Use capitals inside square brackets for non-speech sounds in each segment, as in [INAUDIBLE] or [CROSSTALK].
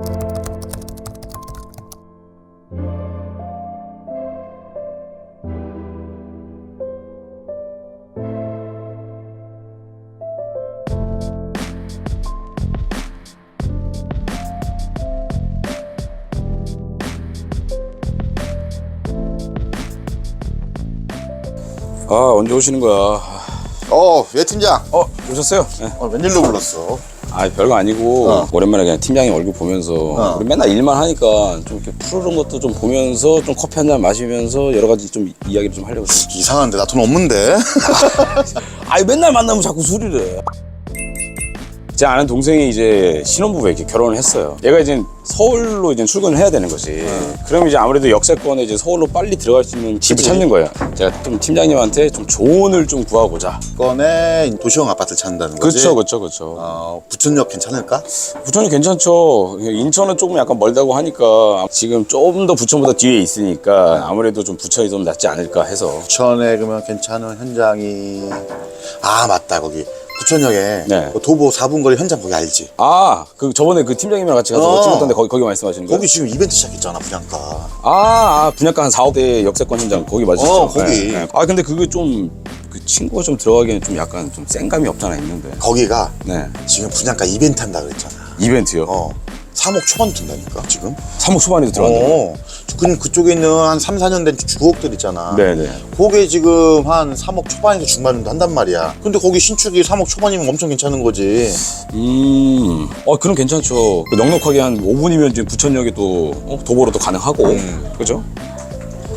아 언제 오시는 거야? 어, 예 팀장. 어 오셨어요? 네. 어, 웬일로 불렀어? 아 별거 아니고 어. 오랜만에 그냥 팀장님 얼굴 보면서 어. 우리 맨날 일만 하니까 좀 이렇게 푸르른 것도 좀 보면서 좀 커피 한 잔 마시면서 여러 가지 좀 이야기를 좀 하려고. 그래요. 이상한데 나 돈 없는데. [LAUGHS] 아니 맨날 만나면 자꾸 해. 제 아는 동생이 이제 신혼부부에 이렇게 결혼을 했어요. 얘가 이제 서울로 이제 출근을 해야 되는 거지. 그럼 이제 아무래도 역세권에 이제 서울로 빨리 들어갈 수 있는 집을. 찾는 거예요. 제가 좀 팀장님한테 좀 조언을 좀 구하고자. 이번에 도시형 아파트 찾는다는 거지. 그렇죠, 그렇죠, 그렇죠. 어, 부천역 괜찮을까? 부천이 괜찮죠. 인천은 조금 약간 멀다고 하니까 지금 조금 더 부천보다 뒤에 있으니까 아무래도 좀 부천이 좀 낫지 않을까 해서. 부천에 그러면 괜찮은 현장이 아 맞다 거기 부천역에 네. 그 도보 4분 거리 현장 거기 알지? 아, 그 저번에 그 팀장님이랑 같이 가서 어. 찍었던데 거기 거기 말씀하시는 거예요? 거기 지금 이벤트 시작했잖아 분양가. 아, 아 분양가 한 4억 대 역세권 현장 거기 맞으시죠? 어, 거기. 아 근데 그게 좀 그 친구가 좀 들어가기에는 좀 약간 좀 센감이 없잖아 있는데. 거기가 네. 지금 분양가 이벤트 한다 그랬잖아. 이벤트요. 어. 3억 초반 든다니까 지금. 3억 초반에도 들어간다. 어. 그 그쪽에 있는 한 3, 4년 된 주거업들 있잖아. 네네. 그게 지금 한 3억 초반에서 중반 정도 한단 말이야. 근데 거기 신축이 3억 초반이면 엄청 괜찮은 거지. 음, 어, 그럼 괜찮죠. 그 넉넉하게 한 5분이면 지금 부천역에 또 어, 도보로 또 가능하고, 음. 그죠?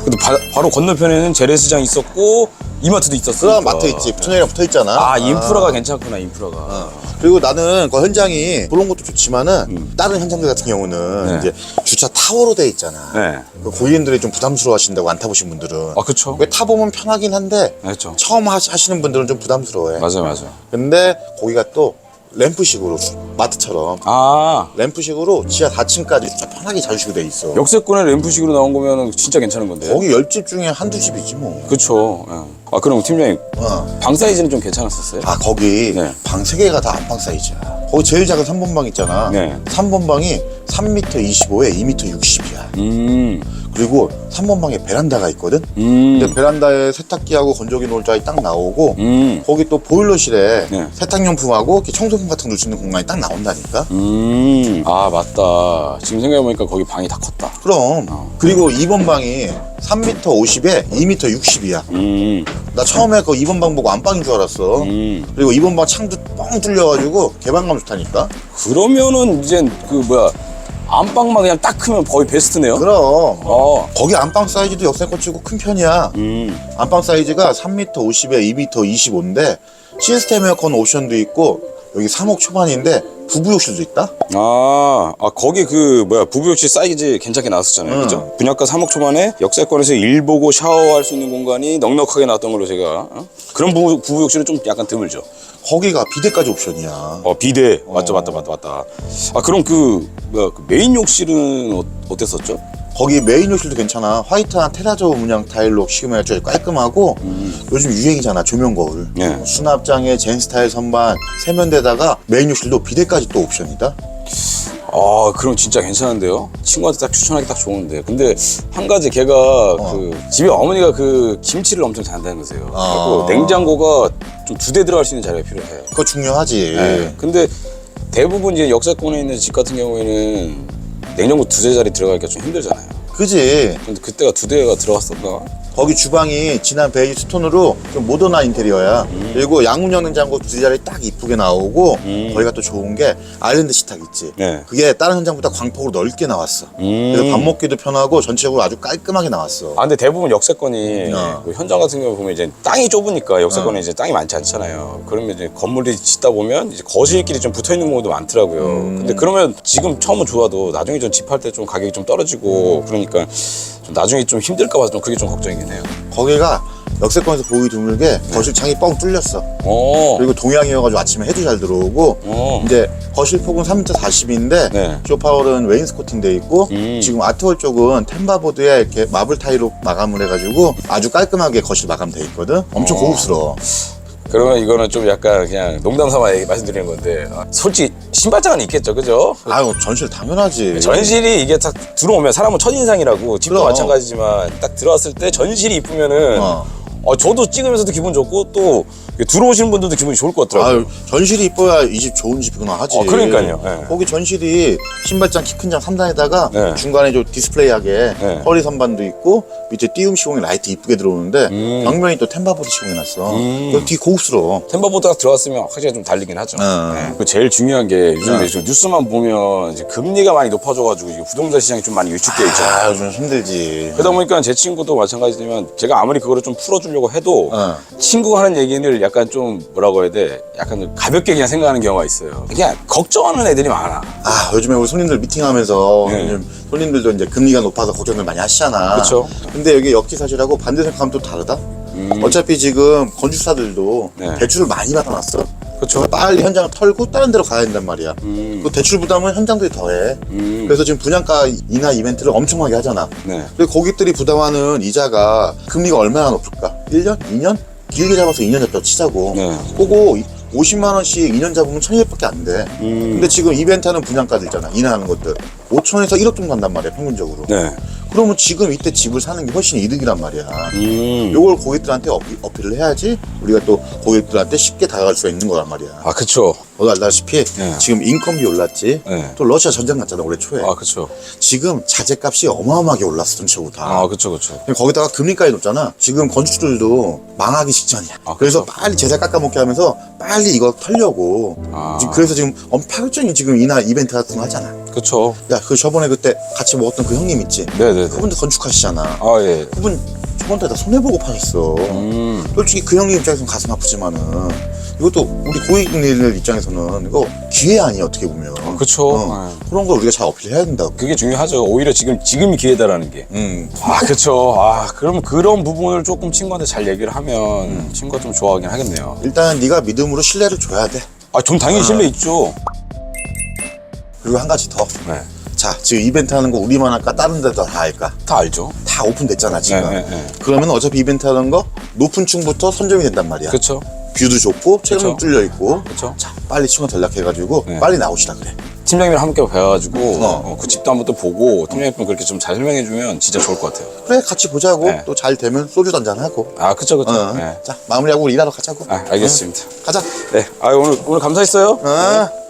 근데 바, 바로 건너편에는 재래시장 있었고 이마트도 있었어. 그럼 마트 있지. 부천역이랑 붙어 있잖아. 아, 인프라가 괜찮구나, 인프라가. 어. 그리고 나는 그 현장이 그런 것도 좋지만은 다른 현장들 같은 경우는 음. 네. 이제 주차 타워로 돼 있잖아. 네. 그 고객님들이 좀 부담스러워 하신다고 안 타보신 분들은. 아, 그쵸. 왜 타보면 편하긴 한데 그렇죠. 처음 하, 하시는 분들은 좀 부담스러워해. 맞아요, 맞아요. 근데 거기가 또 램프식으로 마트처럼 아, 램프식으로 지하 4층까지 주차 편하게 자주시고 돼 있어. 역세권에 램프식으로 나온 거면 진짜 괜찮은 건데. 거기 열집 중에 한두 집이지 뭐. 그쵸. 예. 아, 그럼 팀장님, 어. 방 사이즈는 좀 괜찮았었어요? 아 거기 네. 방 세 개가 다 안방 사이즈야. 거기 제일 작은 3번 방 있잖아. 네. 3번 방이 3m 25에 2m 60이야. 음, 그리고 3번 방에 베란다가 있거든. 음, 근데 베란다에 세탁기하고 건조기 놓을 자리 딱 나오고 음, 거기 또 보일러실에 네. 세탁용품하고 이렇게 청소품 같은 거 놓을 수 있는 공간이 딱 나온다니까. 음. 아, 맞다. 지금 생각해보니까 거기 방이 다 컸다. 그럼 그리고 2번 방이 3m 50에 2m 60이야. 음, 나 처음에 그 2번 방 보고 안방인 줄 알았어. 음. 그리고 2번 방 창도 뻥 뚫려가지고 개방감 좋다니까. 그러면은 이제 그 뭐야 안방만 그냥 딱 크면 거의 베스트네요. 그럼 어. 거기 안방 사이즈도 역세권 치고 큰 편이야. 음. 안방 사이즈가 3m 50에 2m 25인데 시스템 에어컨 옵션도 있고 여기 3억 초반인데 부부 욕실도 있다. 아, 아 거기 그 뭐야 부부욕실 사이즈 괜찮게 나왔었잖아요. 응. 그죠? 분양가 3억 초반에 역세권에서 일 보고 샤워할 수 있는 공간이 넉넉하게 나왔던 걸로 제가 어? 그런 부부, 부부욕실은 좀 약간 드물죠. 거기가 비대까지 옵션이야. 어 비대 맞죠 맞다 맞다 맞다. 아 그럼 그 뭐야 그 메인 욕실은 어, 어땠었죠? 거기 메인 욕실도 괜찮아. 화이트한 테라조 문양 타일로 씌우면 깔끔하고 요즘 유행이잖아 조명 거울. 네. 어, 수납장에 젠 스타일 선반 세면대다가 메인 욕실도 비대까지 또 옵션이다. 아 그럼 진짜 괜찮은데요? 친구한테 딱 추천하기 딱 좋은데 근데 한 가지 걔가 그 집에 어머니가 그 김치를 엄청 잘한다는 거세요. 아. 그리고 냉장고가 좀두대 들어갈 수 있는 자리가 필요해. 그거 중요하지. 네. 근데 대부분 이제 역세권에 있는 집 같은 경우에는 냉장고 두세 자리 들어가기가 좀 힘들잖아요. 그지? 근데 그때가 두 대가 들어갔었나? 거기 주방이 진한 베이지 스톤으로 좀 모던한 인테리어야. 그리고 양문형 냉장고 두 자리 딱 이쁘게 나오고 거기가 또 좋은 게 아일랜드 식탁 있지. 네. 그게 다른 현장보다 광폭으로 넓게 나왔어. 음. 그래서 밥 먹기도 편하고 전체적으로 아주 깔끔하게 나왔어. 아 근데 대부분 역세권이 어. 그 현장 같은 경우 보면 이제 땅이 좁으니까 역세권에 이제 땅이 많지 않잖아요. 그러면 이제 건물이 짓다 보면 이제 거실끼리 좀 붙어 있는 경우도 많더라고요. 근데 그러면 지금 처음은 좋아도 나중에 좀 집할 때 좀 가격이 좀 떨어지고 그러니까 좀 나중에 좀 힘들까봐 좀 그게 좀 걱정이 긴 해요. 거기가 역세권에서 보기 드물게 거실 창이 뻥 뚫렸어. 어. 그리고 동양이어가지고 아침에 해도 잘 들어오고 어. 이제 거실 폭은 3m 40인데 네. 쇼파월은 웨인스코팅 돼 있고 음. 지금 아트월 쪽은 템바보드에 이렇게 마블 타일로 마감을 해가지고 아주 깔끔하게 거실 마감돼 있거든. 엄청 어. 고급스러워. 그러면 이거는 좀 약간 그냥 농담 삼아 말씀드리는 건데 아, 솔직히 신발장은 있겠죠, 그죠? 아유 전실 당연하지. 전실이 이게 딱 들어오면 사람은 첫인상이라고 집도 그럼. 마찬가지지만 딱 들어왔을 때 전실이 이쁘면은 어. 어, 저도 찍으면서도 기분 좋고 또 들어오시는 분들도 기분이 좋을 것 같더라고요. 아유 전실이 이뻐야 이 집 좋은 집이구나 하지. 어, 그러니까요. 예. 거기 전실이 신발장 키 큰 장 3단에다가 네. 중간에 좀 디스플레이하게 네. 허리 선반도 있고 밑에 띄움 시공이 라이트 이쁘게 들어오는데 음. 벽면이 또 템바보드 시공해놨어. 음. 그거 되게 고급스러워. 템버보드가 들어왔으면 확실히 좀 달리긴 하죠. 어. 네. 그 제일 중요한 게 요즘에 네. 지금 뉴스만 보면 이제 금리가 많이 높아져가지고 부동산 시장이 좀 많이 위축돼 있잖아요. 아 요즘 힘들지. 그러다 보니까 제 친구도 마찬가지지만 제가 아무리 그거를 좀 풀어주려고 해도 어. 친구가 하는 얘기를 약간 좀 뭐라고 해야 돼? 약간 가볍게 그냥 생각하는 경우가 있어요. 그냥 걱정하는 애들이 많아. 아 요즘에 우리 손님들 미팅하면서 네. 요즘 손님들도 이제 금리가 높아서 걱정을 많이 하시잖아. 그쵸. 근데 여기 역지사실하고 반대 생각하면 또 다르다. 어차피 지금 건축사들도 네. 대출을 많이 받아놨어. 그쵸. 빨리 현장을 털고 다른 데로 가야 된단 말이야. 음. 그 대출 부담은 현장들이 더해. 음. 그래서 지금 분양가 인하 이벤트를 엄청나게 하잖아. 네. 그리고 고객들이 부담하는 이자가 금리가 얼마나 높을까? 1년? 2년? 길게 잡아서 2년 잡자 치자고. 네. 그거 50만 원씩 2년 잡으면 1,200밖에 안 돼. 음. 근데 지금 이벤트 하는 분양가들 있잖아. 인하하는 것들. 5천에서 1억 정도 한단 말이야, 평균적으로. 네. 그러면 지금 이때 집을 사는 게 훨씬 이득이란 말이야. 음. 요걸 고객들한테 어피, 어필을 해야지 우리가 또 고객들한테 쉽게 다가갈 수가 있는 거란 말이야. 아, 그쵸. 너도 알다시피 네. 지금 인건비 올랐지. 네. 또 러시아 전쟁 났잖아 올해 초에. 아, 그쵸. 지금 자재값이 어마어마하게 올랐어 전체적으로 다. 아, 그쵸, 그쵸. 거기다가 금리까지 높잖아. 지금 건축주들도 망하기 직전이야. 아, 그래서. 빨리 제작 깎아먹게 하면서 빨리 이거 털려고. 아. 지금 그래서 지금 엄파격적인 지금 인하 이벤트 같은 거 하잖아. 그쵸. 야, 그 저번에 그때 같이 먹었던 그 형님 있지? 네네네. 그분도 건축하시잖아. 아, 예. 그분 저번 달에 다 손해보고 파셨어. 음. 솔직히 그 형님 입장에서는 가슴 아프지만은 이것도 우리 고객님들 입장에서는 이거 기회 아니야 어떻게 보면. 그쵸. 어, 네. 그런 걸 우리가 잘 어필해야 된다고. 그게 중요하죠. 오히려 지금, 지금이 기회다라는 게. 음. 아, 그쵸. 아, 그럼 그런 부분을 조금 친구한테 잘 얘기를 하면 친구가 좀 좋아하긴 하겠네요. 일단 네가 믿음으로 신뢰를 줘야 돼. 아, 전 당연히 신뢰 있죠. 그리고 한 가지 더. 네. 자, 지금 이벤트 하는 거 우리만 할까? 다른 데도 다 할까? 다 알죠. 다 오픈됐잖아, 지금. 네, 네, 네. 그러면 어차피 이벤트 하는 거 높은 층부터 선점이 된단 말이야. 그쵸. 뷰도 좋고, 그쵸. 뚫려 있고. 그쵸. 자, 빨리 친구 연락해가지고, 네. 빨리 나오시라 그래. 팀장님이랑 함께 배워가지고 어. 어, 그 집도 한번 또 보고 팀장님 그렇게 좀 잘 설명해주면 진짜 좋을 것 같아요. 그래, 같이 보자고. 네. 또 잘 되면 소주 한잔 하고. 아, 그쵸, 그쵸. 어. 네. 자, 마무리하고 우리 일하러 가자고. 아, 알겠습니다. 가자. 네. 아, 오늘, 오늘 감사했어요. 어.